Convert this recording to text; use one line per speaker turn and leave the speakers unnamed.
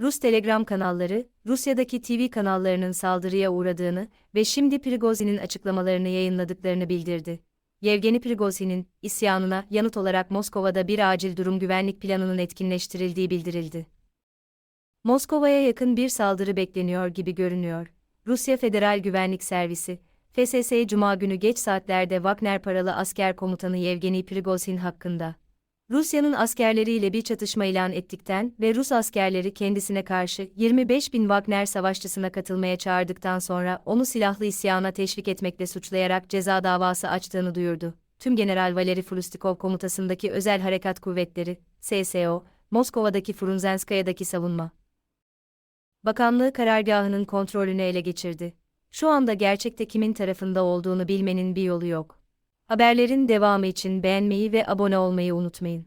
Rus Telegram kanalları, Rusya'daki TV kanallarının saldırıya uğradığını ve şimdi Prigozhin'in açıklamalarını yayınladıklarını bildirdi. Yevgeni Prigozhin'in isyanına yanıt olarak Moskova'da bir acil durum güvenlik planının etkinleştirildiği bildirildi. Moskova'ya yakın bir saldırı bekleniyor gibi görünüyor. Rusya Federal Güvenlik Servisi, FSS Cuma günü geç saatlerde Wagner paralı asker komutanı Yevgeni Prigozhin hakkında. Rusya'nın askerleriyle bir çatışma ilan ettikten ve Rus askerleri kendisine karşı 25 bin Wagner savaşçısına katılmaya çağırdıktan sonra onu silahlı isyana teşvik etmekle suçlayarak ceza davası açtığını duyurdu. Tüm General Valeri Frustikov komutasındaki Özel Harekat Kuvvetleri, SSO, Moskova'daki Frunzenskaya'daki savunma. Bakanlığı karargahının kontrolünü ele geçirdi. Şu anda gerçekte kimin tarafında olduğunu bilmenin bir yolu yok. Haberlerin devamı için beğenmeyi ve abone olmayı unutmayın.